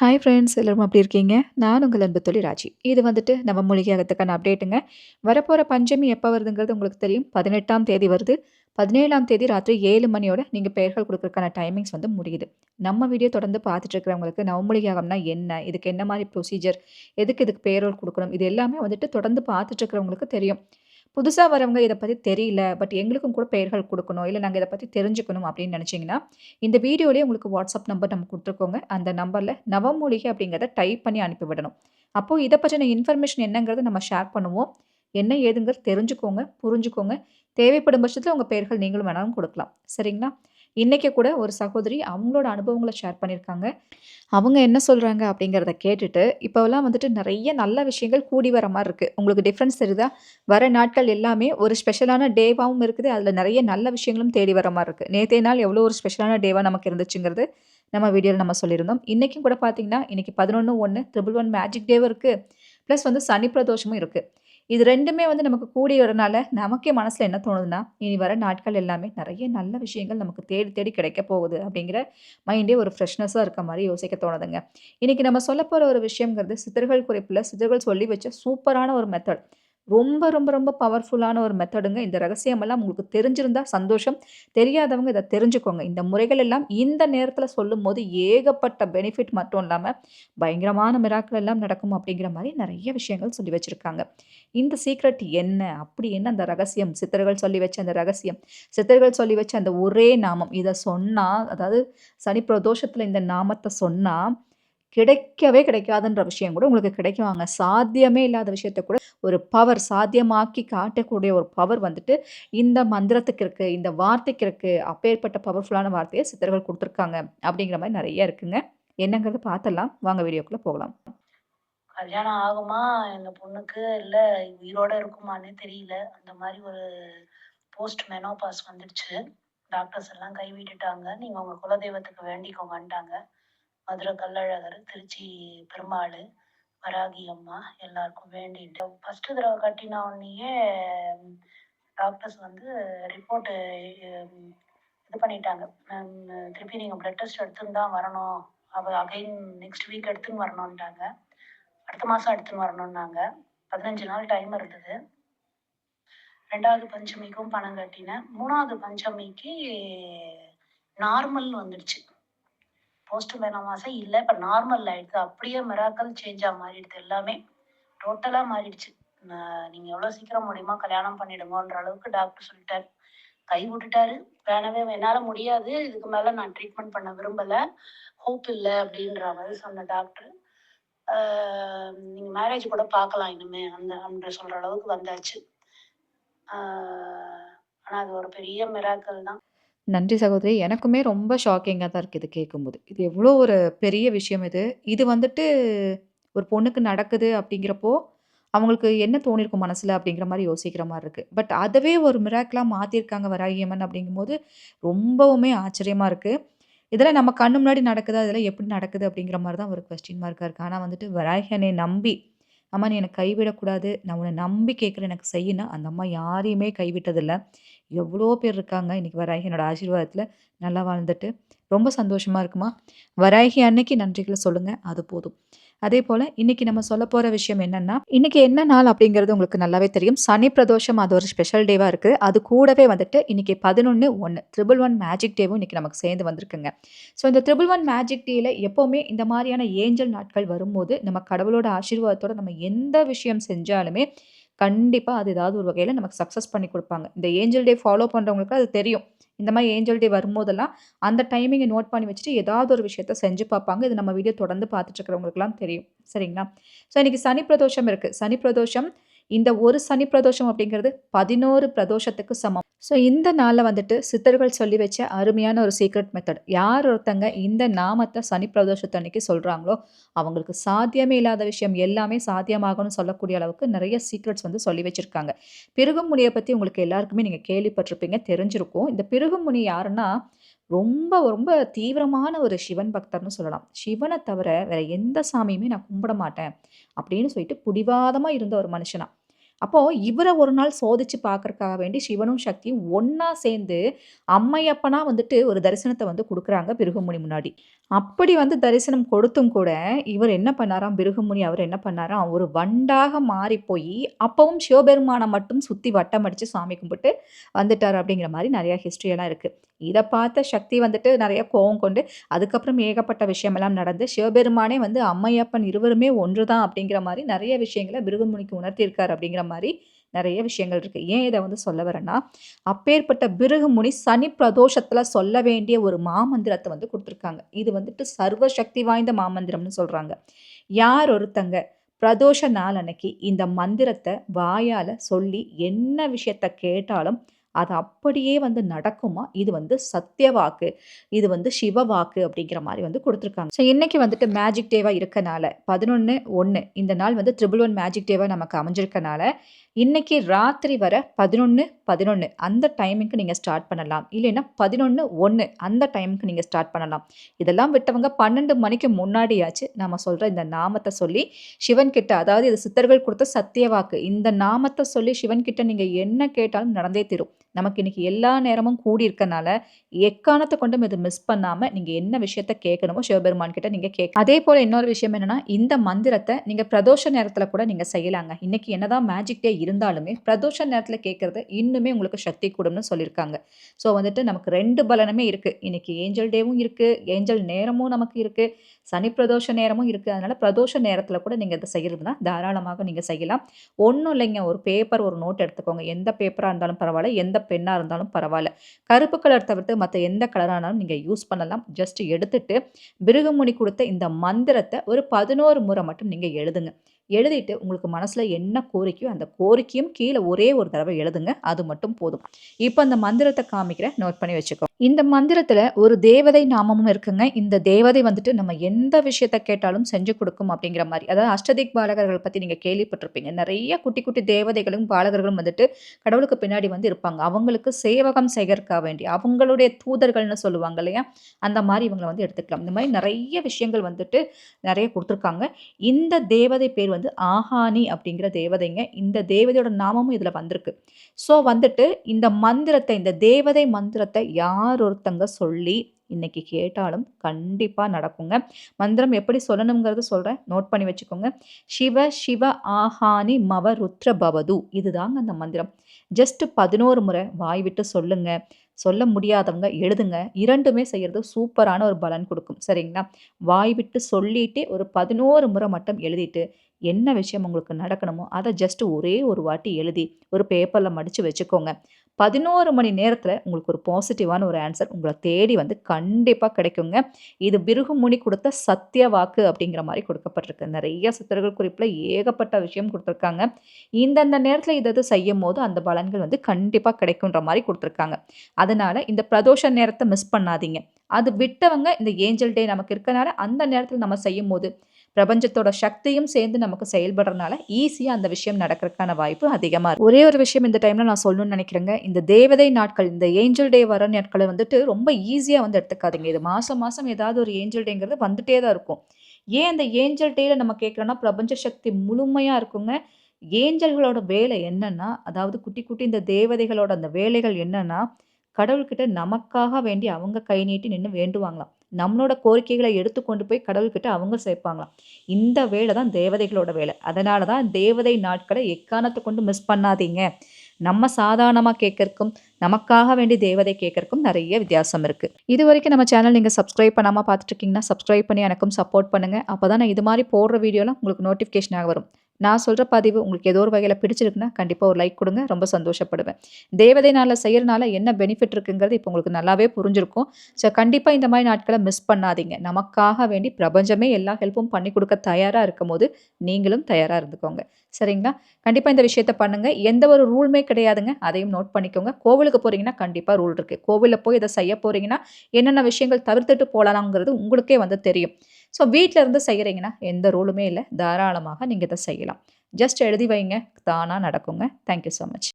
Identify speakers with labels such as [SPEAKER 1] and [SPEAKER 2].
[SPEAKER 1] Hi friends எல்லோரும் அப்படி இருக்கீங்க? நான் உங்கள் அன்பு தொழில் ராஜி. இது வந்துட்டு நம்ம மூலிகையகத்துக்கான அப்டேட்டுங்க வரப்போகிற பஞ்சமி எப்போ வருதுங்கிறது உங்களுக்கு தெரியும். பதினெட்டாம் தேதி வருது. பதினேழாம் தேதி ராத்திரி ஏழு மணியோட நீங்கள் பெயர்கள் கொடுக்குறதுக்கான டைமிங்ஸ் வந்து முடியுது. நம்ம வீடியோ தொடர்ந்து பார்த்துட்டு இருக்கிறவங்களுக்கு நவமொழியாகம்னா என்ன? இதுக்கு என்ன மாதிரி ப்ரொசீஜர் எதுக்கு இதுக்கு பெயர்கள் கொடுக்கணும்? இது எல்லாமே வந்துட்டு தொடர்ந்து பார்த்துட்டு இருக்கிறவங்களுக்கு தெரியும். புதுசாக வரவங்க இதை பற்றி தெரியல பட் எங்களுக்கும் கூட பெயர்கள் கொடுக்கணும் இல்லை நாங்கள் இதை பற்றி தெரிஞ்சுக்கணும் அப்படின்னு நினச்சிங்கன்னா இந்த வீடியோலேயே உங்களுக்கு வாட்ஸ்அப் நம்பர் நம்ம கொடுத்துருக்கோங்க. அந்த நம்பரில் நவமூலிகை அப்படிங்கிறத டைப் பண்ணி அனுப்பிவிடணும் அப்போது இதை பற்றின இன்ஃபர்மேஷன் என்னங்கிறத நம்ம ஷேர் பண்ணுவோம். என்ன ஏதுங்கிறது தெரிஞ்சுக்கோங்க புரிஞ்சுக்கோங்க. தேவைப்படும் பட்சத்தில் உங்கள் பெயர்கள் நீங்களும் வேணாலும் கொடுக்கலாம். சரிங்களா? இன்றைக்கி கூட ஒரு சகோதரி அவங்களோட அனுபவங்களை ஷேர் பண்ணியிருக்காங்க. அவங்க என்ன சொல்கிறாங்க அப்படிங்கிறத கேட்டுட்டு இப்போலாம் வந்துட்டு நிறைய நல்ல விஷயங்கள் கூடி வர மாதிரி இருக்குது உங்களுக்கு டிஃப்ரென்ஸ் தெரியுதா? வர நாட்கள் எல்லாமே ஒரு ஸ்பெஷலான டேவாகவும் இருக்குது. அதில் நிறைய நல்ல விஷயங்களும் தேடி வர மாதிரி இருக்குது நேற்றைய நாள் எவ்வளோ ஒரு ஸ்பெஷலான டேவாக நமக்கு இருந்துச்சுங்கிறது நம்ம வீடியோவில் நம்ம சொல்லியிருந்தோம். இன்றைக்கும் கூட பார்த்தீங்கன்னா இன்றைக்கி பதினொன்று ஒன்று ட்ரிபிள் ஒன் மேஜிக் டேவும் இருக்குது ப்ளஸ் வந்து சனி பிரதோஷமும் இருக்குது இது ரெண்டுமே வந்து நமக்கு கூடி வரனால நமக்கே மனசில் என்ன தோணுதுன்னா இனி வர நாட்கள் எல்லாமே நிறைய நல்ல விஷயங்கள் நமக்கு தேடி தேடி கிடைக்க போகுது அப்படிங்கிற மைண்டே ஒரு ஃப்ரெஷ்னஸாக இருக்க மாதிரி யோசிக்க தோணுதுங்க. இன்றைக்கி நம்ம சொல்ல போகிற ஒரு விஷயங்கிறது சித்தர்கள் குறிப்பில் சித்தர்கள் சொல்லி வச்ச சூப்பரான ஒரு மெத்தட் ரொம்ப ரொம்ப ரொம்ப பவர்ஃபுல்லான ஒரு மெத்தடுங்க இந்த ரகசியமெல்லாம் உங்களுக்கு தெரிஞ்சிருந்தா சந்தோஷம். தெரியாதவங்க இதை தெரிஞ்சுக்கோங்க. இந்த முறைகள் எல்லாம் இந்த நேரத்தில் சொல்லும் போது ஏகப்பட்ட பெனிஃபிட் மட்டும் இல்லாமல் பயங்கரமான மிராக்கள் எல்லாம் நடக்கும் அப்படிங்கிற மாதிரி நிறைய விஷயங்கள் சொல்லி வச்சுருக்காங்க. இந்த சீக்ரெட் என்ன? அப்படி என்ன அந்த ரகசியம்? சித்தர்கள் சொல்லி வச்ச அந்த ரகசியம்? சித்தர்கள் சொல்லி வச்ச அந்த ஒரே நாமம். இதை சொன்னால் அதாவது சனி பிரதோஷத்தில் இந்த நாமத்தை சொன்னால் கிடைக்கவே கிடைக்காதுன்ற விஷயம் கூட உங்களுக்கு கிடைக்குவாங்க சாத்தியமே இல்லாத விஷயத்த கூட ஒரு பவர் சாத்தியமாக்கி காட்டக்கூடிய ஒரு பவர் வந்துட்டு இந்த மந்திரத்துக்கு இருக்குது இந்த வார்த்தைக்கு இருக்குது அப்பேற்பட்ட பவர்ஃபுல்லான வார்த்தையை சித்தர்கள் கொடுத்துருக்காங்க அப்படிங்கிற மாதிரி நிறைய இருக்குங்க. என்னங்கிறத பார்த்தலாம் வாங்க வீடியோக்குள்ளே போகலாம்.
[SPEAKER 2] கல்யாணம் ஆகுமா? எங்கள் பொண்ணுக்கு இல்லை உயிரோட இருக்குமான்னு தெரியல. அந்த மாதிரி ஒரு போஸ்ட் மெனோபாஸ் வந்துடுச்சு. டாக்டர்ஸ் எல்லாம் கைவிட்டுட்டாங்க நீங்கள் உங்கள் குலதெய்வத்துக்கு வேண்டிக்கோங்கன்ட்டாங்க. மதுரை கள்ளழகர் திருச்சி பெருமாள் வராகி அம்மா எல்லாருக்கும் வேண்டிட்டு. ஃபஸ்ட்டு தடவை கட்டின உடனேயே டாக்டர்ஸ் வந்து ரிப்போர்ட்டு இது பண்ணிட்டாங்க. திருப்பி நீங்கள் ப்ளட் டெஸ்ட் எடுத்துன்னு தான் வரணும். அவள் அகைன் நெக்ஸ்ட் வீக் எடுத்துன்னு வரணுன்ட்டாங்க அடுத்த மாதம் எடுத்துன்னு வரணுன்னாங்க பதினஞ்சு நாள் டைம் இருந்தது. ரெண்டாவது பஞ்சமிக்கும் பணம் கட்டினேன். மூணாவது பஞ்சமிக்கு நார்மல் வந்துடுச்சு. போஸ்ட் மாதம் இல்லை இப்போ நார்மல் ஆயிடுது. அப்படியே மிராக்கல் சேஞ்சாக மாறிடுது எல்லாமே. டோட்டலாக மாறிடுச்சு. நீங்கள் எவ்வளோ சீக்கிரம் முடியுமா கல்யாணம் பண்ணிடுங்கன்ற அளவுக்கு டாக்டர் சொல்லிட்டாரு. கை விட்டுட்டாரு. வேணவே என்னால் முடியாது. இதுக்கு மேலே நான் ட்ரீட்மெண்ட் பண்ண விரும்பலை. ஹோப் இல்லை அப்படின்ற மாதிரி சொன்ன டாக்டர் நீங்கள் மேரேஜ் கூட பார்க்கலாம் இனிமே. அந்த அப்படின்ற சொல்கிற அளவுக்கு வந்தாச்சு. ஆனால் அது ஒரு பெரிய மிராக்கல் தான்.
[SPEAKER 1] நன்றி சகோதரி. எனக்குமே ரொம்ப ஷாக்கிங்கா தான் இருக்கு இது கேட்கும்போது. இது எவ்வளோ ஒரு பெரிய விஷயம் இது. இது வந்துட்டு ஒரு பொண்ணுக்கு நடக்குது அப்படிங்கிறப்போ, அவங்களுக்கு என்ன தோணியிருக்கும் மனசுல அப்படிங்கிற மாரி யோசிக்கிற மாரி இருக்கு. பட் அதவே ஒரு மிராக்கிளா மாத்தியிருக்காங்க வராகி அம்மன் அப்படிங்கும்போது, ரொம்பவுமே ஆச்சரியமா இருக்கு. இதெல்லாம் நம்ம கண்ணு முன்னாடி நடக்குதா? இதெல்லாம் எப்படி நடக்குது? அப்படிங்கிற மாரி தான் ஒரு கொஸ்டின் மார்க்கா இருக்கு. ஆனா வந்துட்டு வராகி அன்னைய நம்பி, "அம்மா நீ என்னை கைவிடக்கூடாது. நான் உன்னை நம்பி கேட்குறேன். எனக்கு செய்யினா அந்த அம்மா யாரையுமே கைவிட்டதில்லை. எவ்வளோ பேர் இருக்காங்க. இன்றைக்கி வராகி என்னோடய ஆசீர்வாதத்தில் நல்லா வாழ்ந்துட்டு. ரொம்ப சந்தோஷமாக இருக்குமா? வராகி அன்னைக்கு நன்றிகளை சொல்லுங்கள் அது போதும். அதே போல் இன்னைக்கு நம்ம சொல்ல போகிற விஷயம் என்னன்னா இன்னைக்கு என்ன நாள் அப்படிங்கிறது உங்களுக்கு நல்லாவே தெரியும். சனி பிரதோஷம் அது ஒரு ஸ்பெஷல் டேவாக இருக்குது அது கூடவே வந்துட்டு இன்னைக்கு பதினொன்று ஒன்று ட்ரிபிள் ஒன் மேஜிக் டேவும் இன்னைக்கு நமக்கு சேர்ந்து வந்திருக்குங்க. ஸோ இந்த ட்ரிபிள் ஒன் மேஜிக் டேயில் எப்போவுமே இந்த மாதிரியான ஏஞ்சல் நாட்கள் வரும்போது நம்ம கடவுளோட ஆசீர்வாதத்தோட நம்ம எந்த விஷயம் செஞ்சாலுமே கண்டிப்பாக அது ஏதாவது ஒரு வகையில் நமக்கு சக்ஸஸ் பண்ணி கொடுப்பாங்க. இந்த ஏஞ்சல் டே ஃபாலோ பண்ணுறவங்களுக்கு அது தெரியும். இந்த மாதிரி ஏஞ்சல் டே வரும்போதெல்லாம் அந்த டைமிங்கை நோட் பண்ணி வச்சுட்டு ஏதாவது ஒரு விஷயத்த செஞ்சு பார்ப்பாங்க. இது நம்ம வீடியோ தொடர்ந்து பார்த்துட்டு இருக்கிறவங்களுக்குலாம் தெரியும். சரிங்களா? ஸோ இன்றைக்கி சனி பிரதோஷம் இருக்குது சனி பிரதோஷம் இந்த ஒரு சனி பிரதோஷம் அப்படிங்கிறது பதினோரு பிரதோஷத்துக்கு சமம். ஸோ இந்த நாளில் வந்துட்டு சித்தர்கள் சொல்லி வச்ச அருமையான ஒரு சீக்ரெட் மெத்தட் யார் ஒருத்தங்க இந்த நாமத்தை சனி பிரதோஷத்தன்னைக்கு சொல்கிறாங்களோ அவங்களுக்கு சாத்தியமே இல்லாத விஷயம் எல்லாமே சாத்தியமாகணும்னு சொல்லக்கூடிய அளவுக்கு நிறைய சீக்ரெட்ஸ் வந்து சொல்லி வச்சுருக்காங்க. பிருகும் முனியை பற்றி உங்களுக்கு எல்லாருக்குமே நீங்கள் கேள்விப்பட்டிருப்பீங்க தெரிஞ்சிருக்கும். இந்த பிருகும் முனி யாருன்னா ரொம்ப ரொம்ப தீவிரமான ஒரு சிவன் பக்தர்னு சொல்லலாம். சிவனை தவிர வேற எந்த சாமியுமே நான் கும்பிட மாட்டேன் அப்படின்னு சொல்லிட்டு பிடிவாதமாக இருந்த ஒரு மனுஷனா. அப்போது இவரை ஒரு நாள் சோதிச்சு பார்க்கறக்காக வேண்டி சிவனும் சக்தியும் ஒன்றா சேர்ந்து அம்மையப்பனா வந்துட்டு ஒரு தரிசனத்தை வந்து கொடுக்குறாங்க பிருகுமுனி முன்னாடி. அப்படி வந்து தரிசனம் கொடுத்தும் கூட, இவர் என்ன பண்ணாராம், பிருகுமுனி அவர் என்ன பண்ணாராம், ஒரு வண்டாக மாறி போய் அப்பவும் சிவபெருமானை மட்டும் சுற்றி வட்டம் அடித்து சாமி கும்பிட்டு வந்துட்டார் அப்படிங்கிற மாதிரி நிறையா ஹிஸ்ட்ரியெல்லாம் இருக்குது இதை பார்த்த சக்தி வந்துட்டு நிறைய கோவம் கொண்டு, அதுக்கப்புறம் ஏகப்பட்ட விஷயமெல்லாம் நடந்து, சிவபெருமானே வந்து அம்மையப்பன் இருவருமே ஒன்று தான் அப்படிங்கிற மாதிரி நிறைய விஷயங்களை பிருகுமுனிக்கு உணர்த்தியிருக்காரு அப்படிங்கிற மாதிரி நிறைய விஷயங்கள் இருக்குது ஏன் இதை வந்து சொல்ல வரேன்னா, அப்பேற்பட்ட பிருகுமுனி சனி பிரதோஷத்தில் சொல்ல வேண்டிய ஒரு மாமந்திரத்தை வந்து கொடுத்துருக்காங்க. இது வந்துட்டு சர்வ சக்தி வாய்ந்த மாமந்திரம்னு சொல்கிறாங்க யார் ஒருத்தங்க பிரதோஷ நாள் அன்னைக்கு இந்த மந்திரத்தை வாயால் சொல்லி என்ன விஷயத்த கேட்டாலும், அது அப்படியே வந்து நடக்குமா, இது வந்து சத்திய வாக்கு, இது வந்து சிவ வாக்கு அப்படிங்கிற மாதிரி வந்து கொடுத்துருக்காங்க ஸோ இன்றைக்கி வந்துட்டு மேஜிக் டேவாக இருக்கனால 11/1 இந்த நாள் வந்து 111 மேஜிக் டேவாக நமக்கு அமைஞ்சிருக்கனால, இன்றைக்கி ராத்திரி வர 11:11 அந்த டைமுக்கு நீங்கள் ஸ்டார்ட் பண்ணலாம். இல்லைன்னா 11:1 அந்த டைமுக்கு நீங்கள் ஸ்டார்ட் பண்ணலாம். இதெல்லாம் விட்டவங்க 12 மணிக்கு முன்னாடியாச்சு நம்ம சொல்கிற இந்த நாமத்தை சொல்லி சிவன் கிட்ட அதாவது இது சித்தர்கள் கொடுத்த சத்திய வாக்கு. இந்த நாமத்தை சொல்லி சிவன் கிட்ட நீங்கள் என்ன கேட்டாலும் நடந்தே தீரும். நமக்கு இன்னைக்கு எல்லா நேரமும் கூடி இருக்கனால, எக்காரணத்த கொண்டும் இது மிஸ் பண்ணாமல் நீங்கள் என்ன விஷயத்த கேட்கணுமோ சிவபெருமான் கிட்ட கேட்கும் அதே போல் இன்னொரு விஷயம் என்னென்னா இந்த மந்திரத்தை நீங்கள் பிரதோஷ நேரத்தில் கூட நீங்கள் செய்யலாங்க. இன்னைக்கு என்னதான் மேஜிக் டே இருந்தாலுமே, பிரதோஷ நேரத்தில் கேட்கறது இன்னுமே உங்களுக்கு சக்தி கூடும்னு சொல்லியிருக்காங்க. ஸோ வந்துட்டு நமக்கு ரெண்டு பலனமே இருக்குது இன்னைக்கு ஏஞ்சல் டேவும் இருக்குது ஏஞ்சல் நேரமும் நமக்கு இருக்குது சனி பிரதோஷ நேரமும் இருக்குது அதனால பிரதோஷ நேரத்தில் கூட நீங்கள் இதை செய்கிறதுனா தாராளமாக நீங்கள் செய்யலாம். ஒன்றும் இல்லைங்க. ஒரு பேப்பர், ஒரு நோட் எடுத்துக்கோங்க. எந்த பேப்பராக இருந்தாலும் பரவாயில்ல எந்த பெண்ணாக இருந்தாலும் பரவாயில்ல கருப்பு கலர் தவிர்த்து மத்த எந்த கலரானாலும் நீங்கள் நீங்க யூஸ் பண்ணலாம். ஜஸ்ட் எடுத்துட்டு, பிருகுமுனி கொடுத்த இந்த மந்திரத்தை ஒரு 11 முறை மட்டும் நீங்க எழுதுங்க. எழுதிட்டு உங்களுக்கு மனசில் என்ன கோரிக்கையோ, அந்த கோரிக்கையும் கீழே ஒரே ஒரு தடவை எழுதுங்க. அது மட்டும் போதும். இப்போ அந்த மந்திரத்தை காமிக்கிறேன். நோட் பண்ணி வச்சுக்கோ இந்த மந்திரத்தில் ஒரு தேவதை நாமமும் இருக்குங்க. இந்த தேவதை வந்துட்டு நம்ம எந்த விஷயத்த கேட்டாலும் செஞ்சு கொடுக்கும் அப்படிங்கிற மாதிரி அதாவது அஷ்டதிக் பாலகர்கள் பற்றி நீங்கள் கேள்விப்பட்டிருப்பீங்க. நிறைய குட்டி குட்டி தேவதைகளும், பாலகர்களும் வந்துட்டு கடவுளுக்கு பின்னாடி வந்து இருப்பாங்க. அவங்களுக்கு சேவகம் செய்கிறக்க வேண்டி, அவங்களுடைய தூதர்கள்னு சொல்லுவாங்க இல்லையா? அந்த மாதிரி இவங்களை வந்து எடுத்துக்கலாம். இந்த மாதிரி நிறைய விஷயங்கள் வந்துட்டு நிறைய கொடுத்துருக்காங்க இந்த தேவதை பேர் வந்து ஆஹானி அப்படிங்கிற தேவதைங்க. இந்த தேவதையோட நாமமும் இதில் வந்திருக்கு. ஸோ வந்துட்டு இந்த மந்திரத்தை இந்த தேவதை மந்திரத்தை யார் ஒருத்தங்க சொல்லி இன்னைக்கு கேட்டாலும் கண்டிப்பாக நடக்குங்க. மந்திரம் எப்படி சொல்லணுங்கிறத சொல்கிறேன் நோட் பண்ணி வச்சுக்கோங்க. சிவ சிவ ஆஹானி மவ ருத்ர பவது. இதுதாங்க அந்த மந்திரம். ஜஸ்ட் 11 முறை வாய் விட்டு சொல்லுங்க. சொல்ல முடியாதவங்க எழுதுங்க. இரண்டுமே செய்கிறது சூப்பரான ஒரு பலன் கொடுக்கும் சரிங்களா? வாய் விட்டு சொல்லிட்டு ஒரு 11 முறை மட்டும் எழுதிட்டு, என்ன விஷயம் உங்களுக்கு நடக்கணுமோ, அதை ஜஸ்ட் ஒரே ஒரு வாட்டி எழுதி, ஒரு பேப்பரில் மடித்து வச்சுக்கோங்க. 11 மணி நேரத்தில் உங்களுக்கு ஒரு பாசிட்டிவான ஒரு ஆன்சர் உங்களை தேடி வந்து கண்டிப்பாக கிடைக்குங்க. இது பிருகுமுனி கொடுத்த சத்திய வாக்கு அப்படிங்கிற மாதிரி கொடுக்கப்பட்டிருக்கு நிறைய சித்தர்கள் குறிப்பில் ஏகப்பட்ட விஷயம் கொடுத்துருக்காங்க இந்தந்த நேரத்தில் இதை இது செய்யும் போது அந்த பலன்கள் வந்து கண்டிப்பாக கிடைக்குன்ற மாதிரி கொடுத்துருக்காங்க அதனால் இந்த பிரதோஷ நேரத்தை மிஸ் பண்ணாதீங்க. அது விட்டவங்க இந்த ஏஞ்சல் டே நமக்கு இருக்கனால, அந்த நேரத்தில் நம்ம செய்யும் போது பிரபஞ்சத்தோட சக்தியும் சேர்ந்து நமக்கு செயல்படுறனால, ஈஸியாக அந்த விஷயம் நடக்கிறதுக்கான வாய்ப்பு அதிகமாக இருக்கும் ஒரே ஒரு விஷயம் இந்த டைமில் நான் சொல்லணும்னு நினைக்கிறேங்க இந்த தேவதை நாட்கள், இந்த ஏஞ்சல் டே வர நாட்களை வந்துட்டு ரொம்ப ஈஸியாக வந்து எடுத்துக்காதீங்க. இது மாதம் மாதம் ஏதாவது ஒரு ஏஞ்சல் டேங்கிறது வந்துட்டே தான் இருக்கும். ஏன் அந்த ஏஞ்சல் டேயில் நம்ம கேட்குறோன்னா பிரபஞ்ச சக்தி முழுமையாக இருக்குங்க. ஏஞ்சல்களோட வேலை என்னன்னா, அதாவது குட்டி குட்டி இந்த தேவதைகளோட அந்த வேலைகள் என்னன்னா, கடவுள்கிட்ட நமக்காக வேண்டி அவங்க கை நீட்டி நின்று வேண்டுவாங்களாம். நம்மளோட கோரிக்கைகளை எடுத்து கொண்டு போய் கடவுள்கிட்ட அவங்க சேர்ப்பாங்களாம். இந்த வேலை தான் தேவதைகளோட வேலை. அதனால தான் தேவதை நாட்களை எக்காரணத்த கொண்டு மிஸ் பண்ணாதீங்க. நம்ம சாதாரணமாக கேட்கறக்கும், நமக்காக வேண்டி தேவதை கேட்கறக்கும் நிறைய வித்தியாசம் இருக்குது இது வரைக்கும் நம்ம சேனல் நீங்கள் சப்ஸ்கிரைப் பண்ணாமல் பார்த்துட்டு இருக்கீங்கன்னா, சப்ஸ்கிரைப் பண்ணி எனக்கும் சப்போர்ட் பண்ணுங்கள் அப்போ தான் நான் இது மாதிரி போடுற வீடியோலாம் உங்களுக்கு நோட்டிஃபிகேஷனாக வரும். நான் சொல்கிற பதிவு உங்களுக்கு ஏதோ ஒரு வகையில் பிடிச்சிருக்குன்னா, கண்டிப்பாக ஒரு லைக் கொடுங்க ரொம்ப சந்தோஷப்படுவேன். தேவதை நாளில் செய்கிறனால என்ன பெனிஃபிட் இருக்குங்கிறது இப்போ உங்களுக்கு நல்லாவே புரிஞ்சிருக்கும். ஸோ கண்டிப்பாக இந்த மாதிரி நாட்களை மிஸ் பண்ணாதீங்க. நமக்காக வேண்டி பிரபஞ்சமே எல்லா ஹெல்ப்பும் பண்ணி கொடுக்க தயாராக இருக்கும் இருக்கும்போது, நீங்களும் தயாராக இருந்துக்கோங்க. சரிங்களா? கண்டிப்பாக இந்த விஷயத்த பண்ணுங்கள் எந்த ஒரு ரூலுமே கிடையாதுங்க. அதையும் நோட் பண்ணிக்கோங்க. கோவிலுக்கு போகிறீங்கன்னா கண்டிப்பாக ரூல் இருக்குது கோவிலில் போய் இதை செய்ய போகிறீங்கன்னா என்னென்ன விஷயங்கள் தவிர்த்துட்டு போகலாம்ங்கிறது உங்களுக்கே வந்து தெரியும். ஸோ வீட்டில் இருந்து செய்கிறீங்கன்னா எந்த ரூலுமே இல்லை தாராளமாக நீங்கள் இதை செய்யலாம். ஜஸ்ட் எழுதி வைங்க. தானா நடக்குங்க. Thank you much.